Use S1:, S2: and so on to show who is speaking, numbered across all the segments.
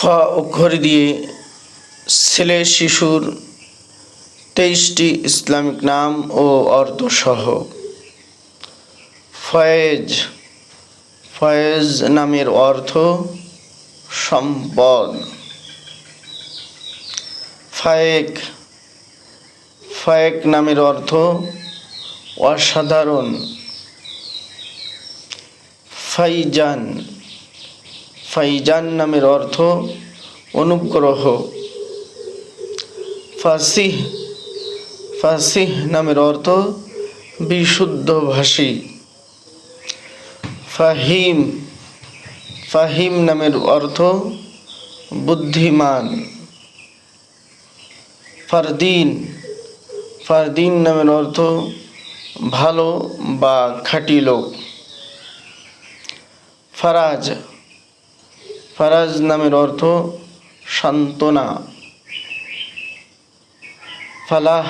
S1: ফা অক্ষর দিয়ে ছেলে শিশুর তেইশটি ইসলামিক নাম ও অর্থসহ ফয়েজ ফয়েজ নামের অর্থ সম্পদ। ফায়েক ফায়েক নামের অর্থ অসাধারণ। ফাইজান ফাইজান নামের অর্থ অনুগ্রহ। ফাসিহ ফাসিহ নামের অর্থ বিশুদ্ধ ভাষী। ফাহিম ফাহিম নামের অর্থ বুদ্ধিমান। ফারদিন ফারদিন নামের অর্থ ভালো বা খাঁটি লোক। ফারাজ ফারাজ নামের অর্থ সান্ত্বনা। ফালাহ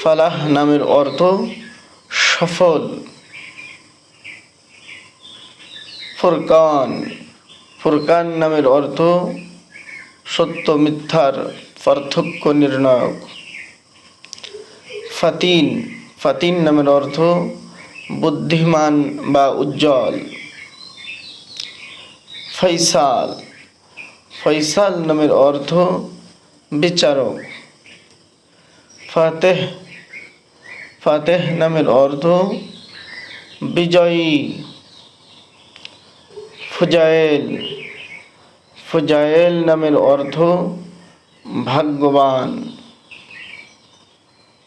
S1: ফালাহ নামের অর্থ সফল। ফুরকান ফুরকান নামের অর্থ সত্য মিথ্যার পার্থক্য নির্ণায়ক। ফাতিন ফাতিন নামের অর্থ বুদ্ধিমান বা উজ্জ্বল। ফৈসাল ফৈসাল নামের অর্থ বিচারক ফাতেহ ফাতেহ নামের অর্থ বিজয়ী ফুজায়েল ফুজায়েল নামের অর্থ ভাগ্যবান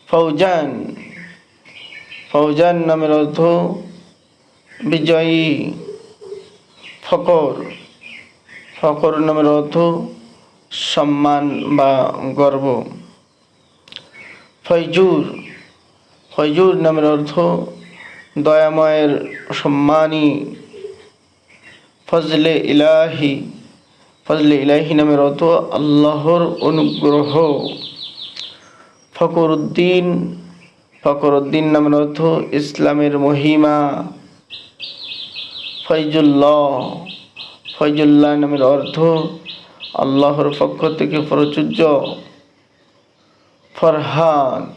S1: ফৌজান ফৌজান নামের অর্থ বিজয়ী ফকর। ফকর নামের অর্থ সম্মান বা গর্ব। ফৈজুর ফৈজুর নামের অর্থ দয়াময়ের সম্মানী। ফজলে ইলাহি ফজলে ইলাহি নামের অর্থ আল্লাহর অনুগ্রহ। ফকরুদ্দিন ফকরুদ্দিন নামের অর্থ ইসলামের মহিমা। ফৈজুল্লাহ ফৈজুল্লাহ নামের অর্থ আল্লাহর পক্ষ থেকে প্রচুর্য ফরহাদ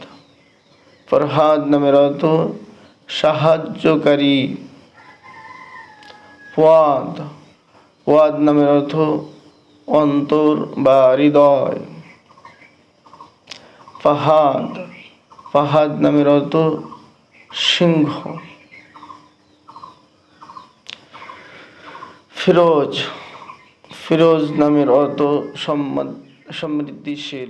S1: ফরহাদ নামের অর্থ সাহায্যকারী। ওয়াদ ওয়াদ নামের অর্থ অন্তর বা হৃদয়। ফাহাদ ফাহাদ নামের অর্থ সিংহ। ফিরোজ ফিরোজ নামের অত সম্মান সমৃদ্ধিশীল